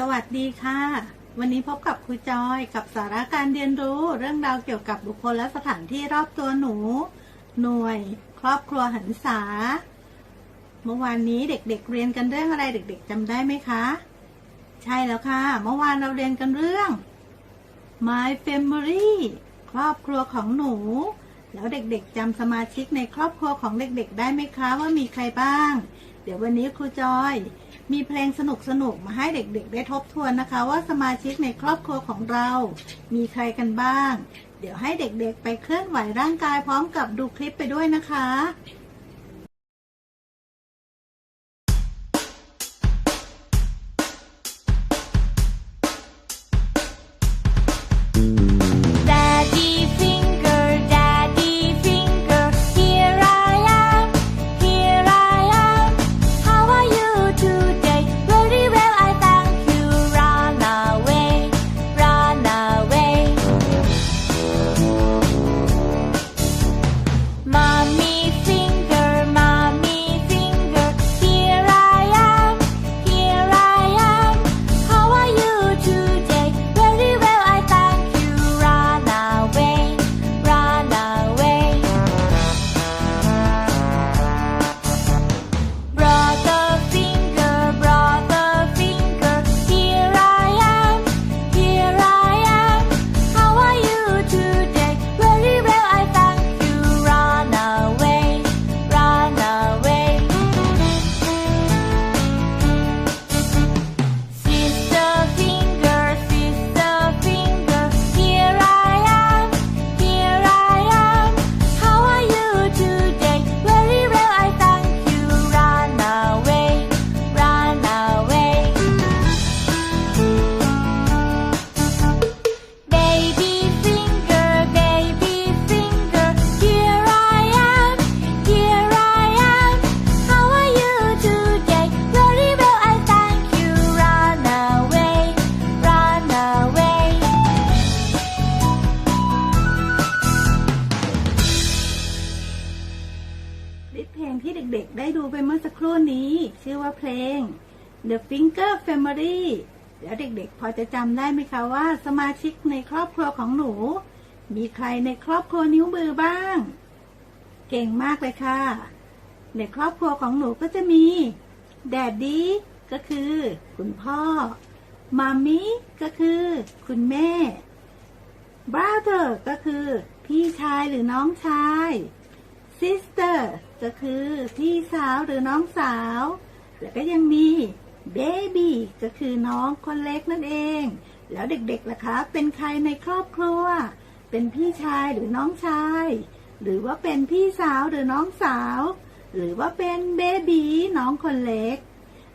สวัสดีค่ะ วันนี้พบกับครูจอยกับสาระการเรียนรู้เรื่องราวเกี่ยวกับบุคคลและสถานที่รอบตัวหนู หน่วย ครอบครัวหันษา เมื่อวานนี้เด็กๆเเรียนกันเรื่องอะไรเด็ก ๆจำได้ไหมคะ ใช่แล้วค่ะ เมื่อวานเราเรียนกันเรื่อง My Family ครอบครัวของหนู แล้วเด็กๆจำสมาชิกในครอบครัวของเด็กๆ ได้ไหมคะว่ามีใครบ้าง เดี๋ยววันนี้ครูจอย มีเพลงสนุกๆมาให้เด็กๆ ได้ทบทวนนะคะ ว่าสมาชิกในครอบครัวของเรา มีใครกันบ้าง เดี๋ยวให้เด็กๆ ไปเคลื่อนไหวร่างกายพร้อมกับดูคลิปไปด้วยนะคะ ง The Finger Family แล้วเด็กๆ พอจะจำได้ไหมคะว่า สมาชิกในครอบครัวของหนู มีใครในครอบครัวนิ้วมือบ้าง เก่งมากเลยค่ะ ในครอบครัวของหนูก็จะมีแดดดี้ก็คือ คุณพ่อมามิก็คือ คุณแม่ brother ก็คือ พี่ชายหรือน้องชาย sister ก็คือ พี่สาวหรือน้องสาว แล้วก็ยังมี baby ก็คือน้องคนเล็กนั่นเอง แล้วเด็กๆล่ะคะ เป็นใครในครอบครัว เป็นพี่ชายหรือน้องชาย หรือว่าเป็นพี่สาวหรือน้องสาว หรือว่าเป็นเบบีน้องคนเล็ก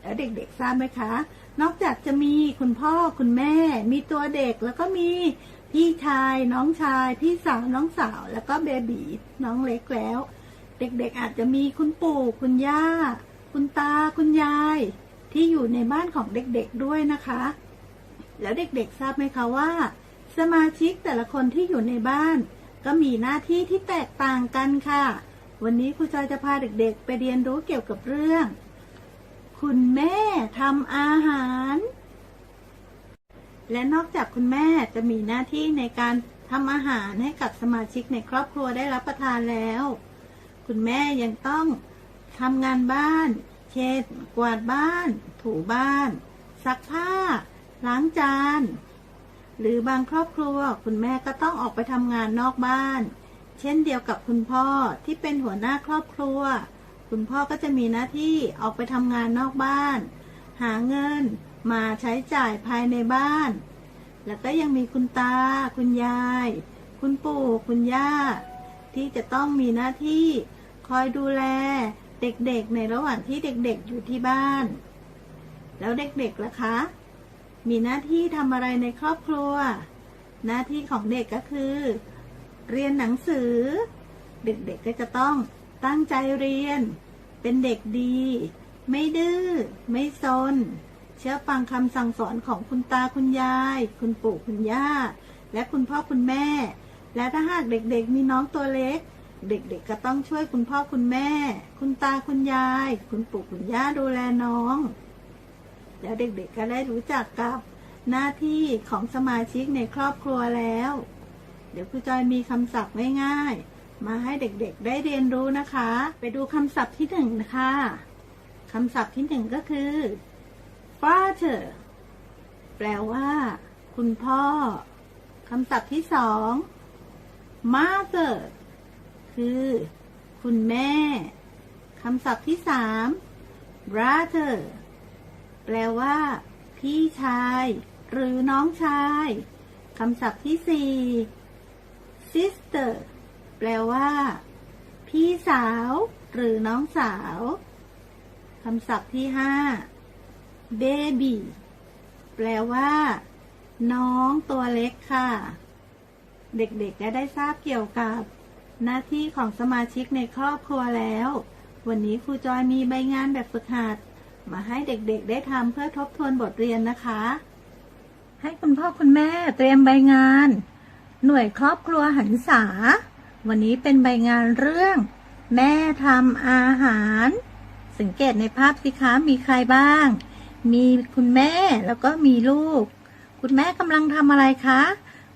แล้วเด็กๆทราบไหมคะ นอกจากจะมีคุณพ่อคุณแม่ มีตัวเด็กแล้วก็มีพี่ชายน้องชาย พี่สาวน้องสาว แล้วก็เบบีน้องเล็กแล้ว เด็กๆอาจจะมีคุณปู่คุณย่า คุณตาคุณยายที่อยู่ในบ้านของเด็กๆด้วยนะคะ แล้วเด็กๆทราบไหมคะว่า สมาชิกแต่ละคนที่อยู่ในบ้าน ก็มีหน้าที่ที่แตกต่างกันค่ะ วันนี้ครูจอยจะพาเด็กๆ ไปเรียนรู้เกี่ยวกับเรื่อง คุณแม่ทำอาหาร และนอกจากคุณแม่จะมีหน้าที่ในการทำอาหารให้กับสมาชิกในครอบครัวได้รับประทานแล้ว คุณแม่ยังต้อง ทำงานบ้าน เช่น กวาดบ้าน ถูบ้าน ซักผ้า ล้างจาน หรือบางครอบครัวคุณแม่ก็ต้องออกไปทำงานนอกบ้าน เช่นเดียวกับคุณพ่อที่เป็นหัวหน้าครอบครัว คุณพ่อก็จะมีหน้าที่ออกไปทำงานนอกบ้าน หาเงินมาใช้จ่ายภายในบ้าน แล้วก็ยังมีคุณตา คุณยาย คุณปู่ คุณย่า ที่จะต้องมีหน้าที่คอยดูแล เด็กๆ ในระหว่างที่เด็กๆ อยู่ที่บ้าน แล้วเด็กๆล่ะคะ มีหน้าที่ทำอะไรในครอบครัว หน้าที่ของเด็กก็คือ เรียนหนังสือ เด็กๆก็จะต้องตั้งใจเรียน เป็นเด็กดี ไม่ดื้อ ไม่ซน เชื่อฟังคำสั่งสอนของคุณตาคุณยาย คุณปู่คุณย่า และคุณพ่อคุณแม่ และถ้าหากเด็กๆ มีน้องตัวเล็ก เด็กๆก็ต้องช่วยคุณพ่อคุณแม่ คุณตาคุณยาย คุณปู่คุณย่าดูแลน้องเดี๋ยวเด็กๆก็ได้รู้จักกับหน้าที่ของสมาชิกในครอบครัวแล้ว เดี๋ยวครูจอยมีคำศัพท์ง่ายๆมาให้เด็กๆได้เรียนรู้นะคะ ไปดูคำศัพท์ที่หนึ่งนะคะคำศัพท์ที่หนึ่งก็คือ father แปลว่า คุณพ่อคำศัพท์ที่สอง mother คือ คุณแม่ คำศัพท์ที่สาม brother แปลว่า พี่ชาย หรือน้องชาย คำศัพท์ที่สี่ sister แปลว่า พี่สาว หรือน้องสาว คำศัพท์ที่ห้า baby แปลว่า น้องตัวเล็กค่ะ เด็กๆจะได้ทราบเกี่ยวกับ หน้าที่ของสมาชิกในครอบครัวแล้ว วันนี้ครูจอยมีใบงานแบบฝึกหัด มาให้เด็กๆ ได้ทำเพื่อทบทวนบทเรียนนะคะ ให้คุณพ่อคุณแม่เตรียมใบงาน หน่วยครอบครัวหันษา วันนี้เป็นใบงานเรื่อง แม่ทำอาหาร สังเกตในภาพสิคะมีใครบ้าง มีคุณแม่แล้วก็มีลูก คุณแม่กำลังทำอะไรคะ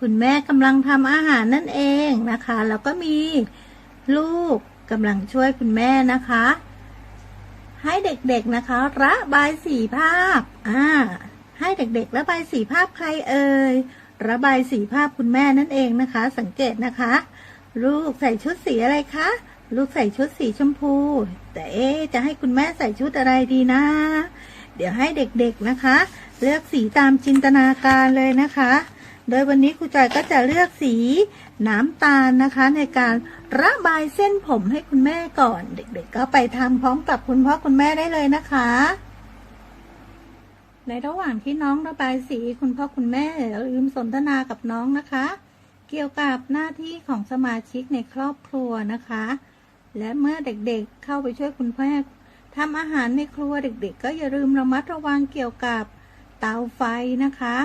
คุณแม่กำลังทำอาหารนั่นเองนะคะ แล้วก็มีลูกกำลังช่วยคุณแม่นะคะ ให้เด็กๆนะคะ ระบายสีภาพอ่าให้เด็กๆ ระบายสีภาพใครเอ่ยระบายสีภาพคุณแม่นั่นเองนะคะ สังเกตนะคะ ลูกใส่ชุดสีอะไรคะลูกใส่ชุดสีชมพู แต่เอ๊จะให้คุณแม่ใส่ชุดอะไรดีนะ เดี๋ยวให้เด็กๆนะคะ เลือกสีตามจินตนาการเลยนะคะ โดยวันนี้ครูจอยก็จะเลือกสีน้ำตาลนะคะ ในการระบายเส้นผมให้คุณแม่ก่อน เด็กๆ ก็ไปทำพร้อมกับคุณพ่อคุณแม่ได้เลยนะคะ ในระหว่างที่น้องระบายสีคุณพ่อคุณแม่อย่าลืมสนทนากับน้องนะคะ เกี่ยวกับหน้าที่ของสมาชิกในครอบครัวนะคะ และเมื่อเด็กๆเข้าไปช่วยคุณแม่ทำอาหารในครัวเด็กๆ ก็อย่าลืมระมัดระวังเกี่ยวกับเตาไฟนะคะ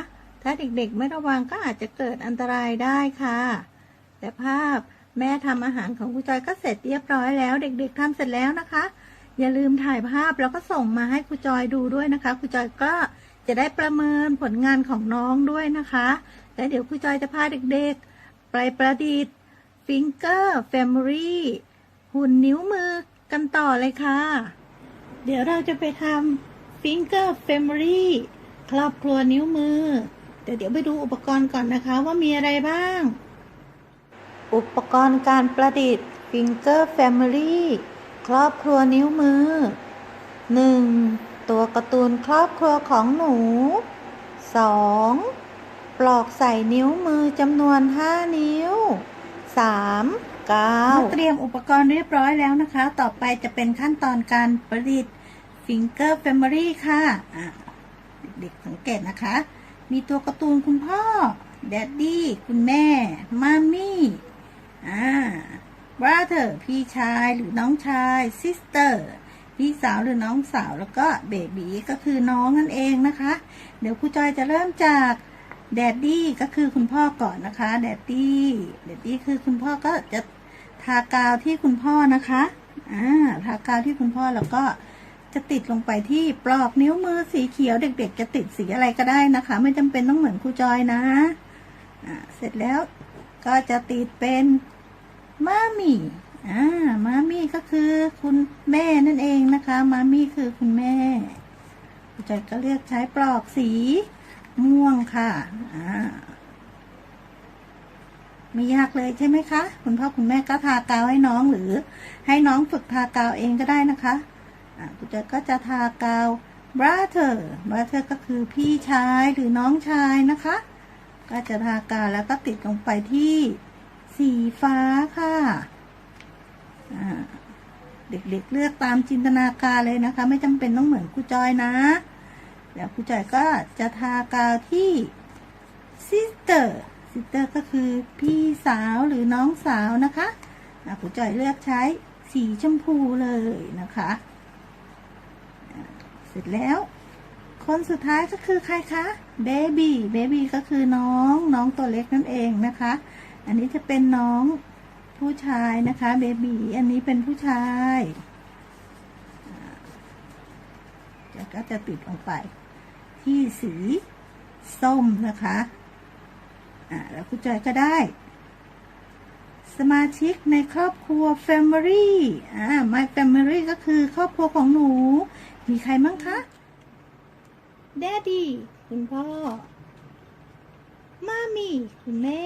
ถ้าเด็กๆ ไม่ระวังก็อาจจะเกิดอันตรายได้ค่ะ แต่ภาพแม่ทำอาหารของครูจอยก็เสร็จเรียบร้อยแล้ว เด็ก ๆทำเสร็จแล้วนะคะ อย่าลืมถ่ายภาพแล้วก็ส่งมาให้ครูจอยดูด้วยนะคะครูจอยก็จะได้ประเมินผลงานของน้องด้วยนะคะและเดี๋ยวครูจอยจะพาเด็กๆ ไปประดิษฐ์ Finger Family หุ่นนิ้วมือกันต่อเลยค่ะ เดี๋ยวเราจะไปทำ Finger Family ครอบครัวนิ้วมือ แต่เดี๋ยวไปดูอุปกรณ์ก่อนนะคะว่ามีอะไรบ้าง อุปกรณ์การประดิษฐ์ Finger Family ครอบครัวนิ้วมือ 1. ตัวการ์ตูนครอบครัวของหนู 2. ปลอกใส่นิ้วมือจำนวน 5 นิ้ว 3. กาวเตรียมอุปกรณ์เรียบร้อยแล้วนะคะ ต่อไปจะเป็นขั้นตอนการประดิษฐ์ Finger Family ค่ะอะเด็กๆสังเกตนะคะ มีตัวการ์ตูนคุณพ่อ แดดดี้ คุณแม่ มามี่อ่า brother พี่ชายหรือน้องชาย sister พี่สาวหรือน้องสาวแล้วก็เบบีก็คือน้องนั่นเองนะคะ เดี๋ยวครูจอยจะเริ่มจากแดดดี้ก็คือคุณพ่อก่อนนะคะ แดดดี้แดดดี้คือคุณพ่อก็จะทากาวที่คุณพ่อนะคะอ่าทากาวที่คุณพ่อแล้วก็ จะติดลงไปที่ปลอกนิ้วมือสีเขียวเด็ก ๆ จะติดสีอะไรก็ได้นะคะ ไม่จำเป็นต้องเหมือนครูจอยนะอ่าเสร็จแล้วก็จะติดเป็นมามี่อ่ามามี่ก็คือคุณแม่นั่นเองนะคะมามี่คือคุณแม่ครูจอยก็เลือกใช้ปลอกสีม่วงค่ะอ่าไม่ยากเลยใช่ไหมคะ คุณพ่อคุณแม่ก็ทากาวให้น้องหรือ ให้น้องฝึกทากาวเองก็ได้นะคะ คุณจอยก็จะทากาว brother brother ก็คือพี่ชายหรือน้องชายนะคะ ก็จะทากาวแล้วก็ติดลงไปที่สีฟ้าค่ะเด็กๆเลือกตามจินตนาการเลยนะคะ ไม่จำเป็นต้องเหมือนครูจอยนะแล้วครูจอยก็จะทากาวที่ sister sister ก็คือพี่สาวหรือน้องสาวนะคะอะครูจอยเลือกใช้สีชมพูเลยนะคะ เสร็จแล้ว คนสุดท้ายก็คือใครคะเบบี้เบบี้ก็คือน้องน้องตัวเล็กนั่นเองนะคะ อันนี้จะเป็นน้องผู้ชายนะคะเบบี้อันนี้เป็นผู้ชายอ่าแล้วก็จะติดลงไป ที่สีส้มนะคะอ่าแล้วคุณจอยก็ได้ สมาชิกในครอบครัว Family อ่า My Family ก็คือครอบครัวของหนู มีใครมั้งคะ Daddy คุณพ่อ Mommy คุณแม่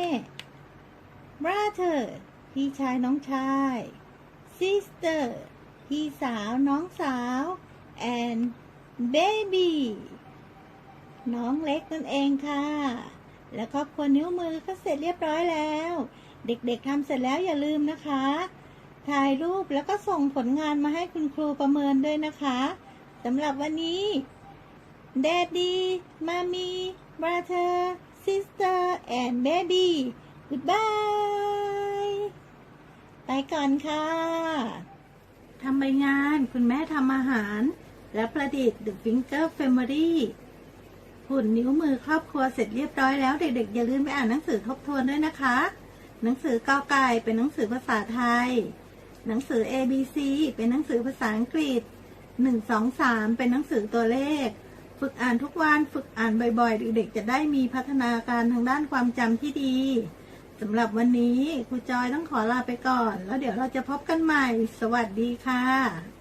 Brother พี่ชายน้องชาย Sister พี่สาวน้องสาว and Baby น้องเล็กนั่นเองค่ะ แล้วครอบครัวนิ้วมือก็เสร็จเรียบร้อยแล้ว เด็กๆทำเสร็จแล้วอย่าลืมนะคะ ถ่ายรูปแล้วก็ส่งผลงานมาให้คุณครูประเมินด้วยนะคะ สำหรับวันนี้ Daddy Mommy Brother Sister and Baby Goodbye ไปก่อนค่ะทำใบงานคุณแม่ทำอาหาร และประดิษฐ์ The Finger Family หุ่นนิ้วมือครอบครัวเสร็จเรียบร้อยแล้วเด็กๆ อย่าลืมไปอ่านหนังสือทบทวนด้วยนะคะ หนังสือกอไก่เป็นหนังสือภาษาไทย หนังสือ A B C เป็นหนังสือภาษาอังกฤษ หนึ่งสองสามเป็นหนังสือตัวเลข ฝึกอ่านทุกวันฝึกอ่านบ่อยๆ เด็กๆจะได้มีพัฒนาการทางด้านความจำที่ดีสำหรับวันนี้ครูจอยต้องขอลาไปก่อน แล้วเดี๋ยวเราจะพบกันใหม่ สวัสดีค่ะ